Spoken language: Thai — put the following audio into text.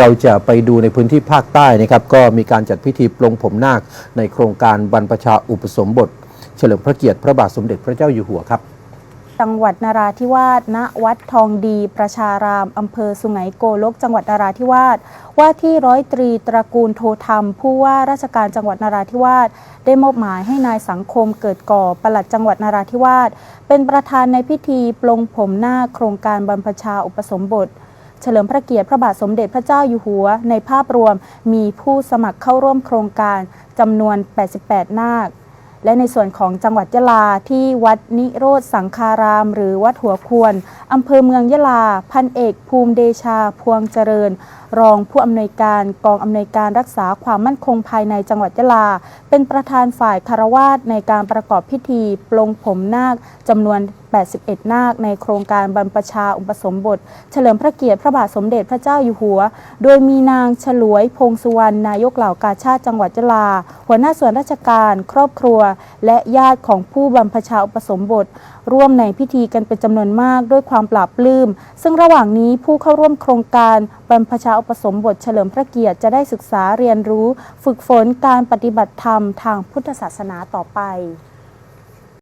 เราจะไปดูในพื้นที่ภาคใต้นะครับก็มีการจัดพิธีปลงผมนาคในโครงการบรรพชาอุปสมบท เฉลิมพระเกียรติพระบาทสมเด็จพระเจ้าอยู่หัวครับ จังหวัดนราธิวาสณวัดทองดี ประชารามอำเภอสุไหงโกลก จังหวัดนราธิวาสว่าที่ร้อยตรีตระกูลโทธรรม ผู้ว่าราชการจังหวัดนราธิวาสได้มอบหมายให้นายสังคมเกิดก่อปลัดจังหวัดนราธิวาสเป็นประธานในพิธีปลงผมหน้าคโครงการบรรพชาอุปสมบท เฉลิมพระเกียรติพระบาทสมเด็จพระเจ้าอยู่หัว ในภาพรวมมีผู้สมัครเข้าร่วมโครงการจำนวน 88 นาค และในส่วนของจังหวัดยะลาที่วัดนิโรธสังคาราม หรือวัดหัวควรอำเภอเมืองยะลา พันเอกภูมิเดชาพวงเจริญ รองผู้อำนวยการกองอำนวยการรักษาความมั่นคงภายในจังหวัดยะลา เป็นประธานฝ่ายคารวาสในการประกอบพิธีปลงผมนาคจำนวน 81 นาค ในโครงการบรรพชาอุปสมบท เฉลิมพระเกียรติพระบาทสมเด็จพระเจ้าอยู่หัว โดยมีนางฉลวยพงสุวรรณนายกเหล่ากาชาติจังหวัดยะลา หัวหน้าส่วนราชการ ครอบครัว และญาติของผู้บรรพชาอุปสมบท ร่วมในพิธีกันเป็นจำนวนมากด้วยความปราบปลื้มซึ่งระหว่างนี้ผู้เข้าร่วมโครงการบรรพชาอุปสมบท เฉลิมพระเกียรติจะได้ศึกษาเรียนรู้ ฝึกฝนการปฏิบัติธรรมทางพุทธศาสนาต่อไป